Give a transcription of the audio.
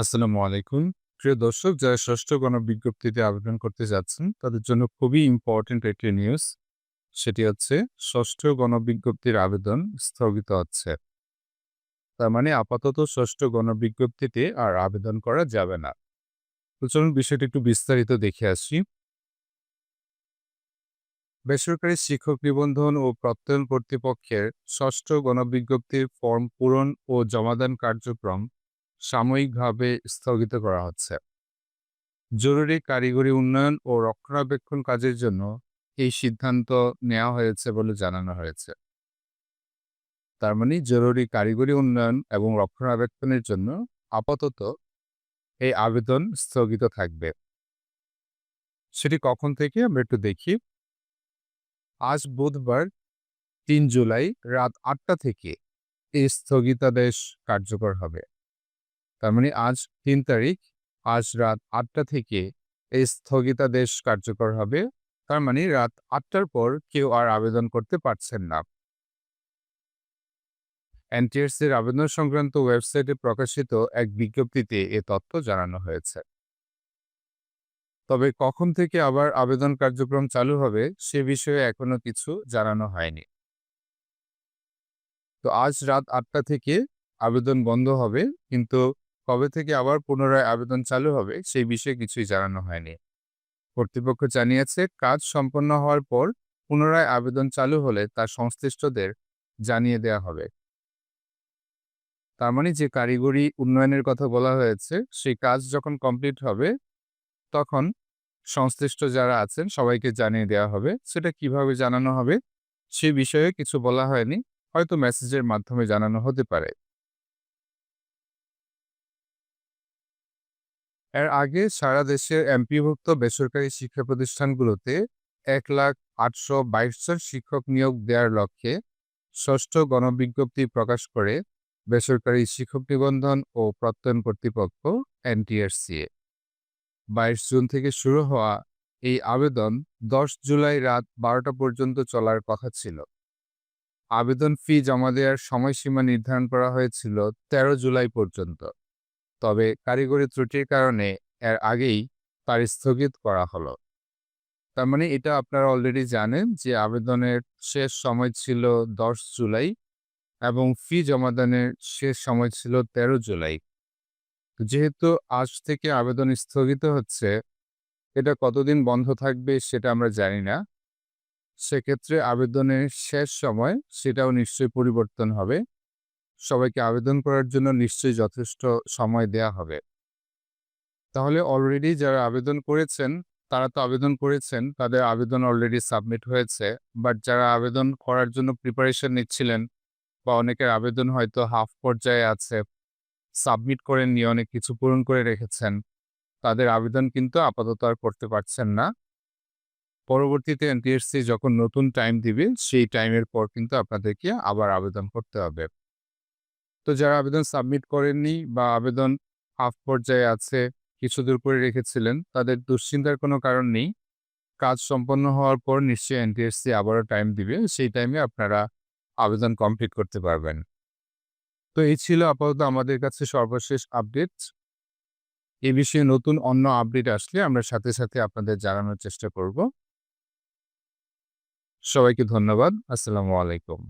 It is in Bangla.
আসসালামু আলাইকুম। প্রিয় দর্শক, যারা ষষ্ঠ গণবিজ্ঞপ্তিতে আবেদন করতে যাচ্ছেন, তাদের জন্য খুবই ইম্পর্টেন্ট একটি নিউজ। সেটি হচ্ছে, ষষ্ঠ গণবিজ্ঞপ্তির আবেদন স্থগিত হচ্ছে। তার মানে আপাতত ষষ্ঠ গণবিজ্ঞপ্তিতে আর আবেদন করা যাবে না। তো চলুন বিষয়টি একটু বিস্তারিত দেখে আসি। বেসরকারি শিক্ষক নিবন্ধন ও প্রত্যয়ন কর্তৃপক্ষের ষষ্ঠ গণবিজ্ঞপ্তির ফর্ম পূরণ ও জমাদান কার্যক্রম সাময়িকভাবে স্থগিত করা হচ্ছে। জরুরি কারিগরি উন্নয়ন ও রক্ষণাবেক্ষণ কাজের জন্য এই সিদ্ধান্ত নেওয়া হয়েছে বলে জানানো হয়েছে। তার মানে জরুরি কারিগরি উন্নয়ন এবং রক্ষণাবেক্ষণের জন্য আপাতত এই আবেদন স্থগিত থাকবে। সেটি কখন থেকে আমরা একটু দেখি। আজ বুধবার, তিন জুলাই, রাত আটটা থেকে এই স্থগিতাদেশ কার্যকর হবে। তার মানে আজ তিন তারিখ, আজ রাত আটটা থেকে এই স্থগিতাদেশ কার্যকর হবে। তার মানে রাত আটটার পর কেউ আর আবেদন করতে পারছেন না। এনটিএসসির আবেদন সংক্রান্ত ওয়েবসাইটে প্রকাশিত এক বিজ্ঞপ্তিতে এ তথ্য জানানো হয়েছে। তবে কখন থেকে আবার আবেদন কার্যক্রম চালু হবে সে বিষয়ে এখনও কিছু জানানো হয়নি। তো আজ রাত আটটা থেকে আবেদন বন্ধ হবে, কিন্তু কবে থেকে আবার পুনরায় আবেদন চালু হবে, সেই বিষয়ে কিছুই জানানো হয়নি। কর্তৃপক্ষ জানিয়েছে, কাজ সম্পন্ন হওয়ার পর পুনরায় আবেদন চালু হলে তার সংশ্লিষ্টদের জানিয়ে দেওয়া হবে। তার মানে যে কারিগরি উন্নয়নের কথা বলা হয়েছে, সেই কাজ যখন কমপ্লিট হবে, তখন সংশ্লিষ্ট যারা আছেন সবাইকে জানিয়ে দেওয়া হবে। সেটা কীভাবে জানানো হবে, সে বিষয়ে কিছু বলা হয়নি। হয়তো মেসেজের মাধ্যমে জানানো হতে পারে। এর আগে সারা দেশের এমপিভুক্ত বেসরকারি শিক্ষা প্রতিষ্ঠানগুলোতে এক লাখ আটশো বাইশ জন শিক্ষক নিয়োগ দেওয়ার লক্ষ্যে ষষ্ঠ গণবিজ্ঞপ্তি প্রকাশ করে বেসরকারি শিক্ষক নিবন্ধন ও প্রত্যয়ন কর্তৃপক্ষ এনটিআরসিএ বাইশ জুন থেকে শুরু হওয়া এই আবেদন দশ জুলাই রাত বারোটা পর্যন্ত চলার কথা ছিল। আবেদন ফি জমা দেওয়ার সময়সীমা নির্ধারণ করা হয়েছিল ১৩ জুলাই পর্যন্ত। তবে কারিগরি ত্রুটির কারণে এর আগেই তার স্থগিত করা হলো। তার মানে এটা আপনারা অলরেডি জানেন যে আবেদনের শেষ সময় ছিল দশ জুলাই এবং ফি জমাদানের শেষ সময় ছিল ১৩ জুলাই। যেহেতু আজ থেকে আবেদন স্থগিত হচ্ছে, এটা কতদিন বন্ধ থাকবে সেটা আমরা জানি না। সেক্ষেত্রে আবেদনের শেষ সময় সেটাও নিশ্চয়ই পরিবর্তন হবে। সবাইকে আবেদন করার জন্য নিশ্চয়ই যথেষ্ট সময় দেয়া হবে। তাহলে অলরেডি যারা আবেদন করেছেন, তারা তো আবেদন করেছেন, তাদের আবেদন অলরেডি সাবমিট হয়েছে বাট যারা আবেদন করার জন্য প্রিপারেশন নিচ্ছিলেন বা অনেকের আবেদন হয়তো হাফ পর্যায়ে আছে সাবমিট করে নিয়ে অনেক কিছু পূরণ করে রেখেছেন, তাদের আবেদন কিন্তু আপাতত আর করতে পারছেন না। পরবর্তীতে এনটিএসসি যখন নতুন টাইম দিবে, সেই টাইমের পর কিন্তু আপনাদেরকে আবার আবেদন করতে হবে। তো যারা আবেদন সাবমিট করেননি বা আবেদন হাফ পর্যায়ে আছে, কিছু দূর করে রেখেছিলেন, তাদের দুশ্চিন্তার কোনো কারণ নেই। কাজ সম্পন্ন হওয়ার পর নিশ্চয়ই এনটিএসসি আবারও টাইম দিবে, সেই টাইমে আপনারা আবেদন কমপ্লিট করতে পারবেন। তো এই ছিল আপাতত আমাদের কাছে সর্বশেষ আপডেট এ বিষয়ে নতুন অন্য আপডেট আসলে আমরা সাথে সাথে আপনাদের জানানোর চেষ্টা করব। সবাইকে ধন্যবাদ। আসসালামু আলাইকুম।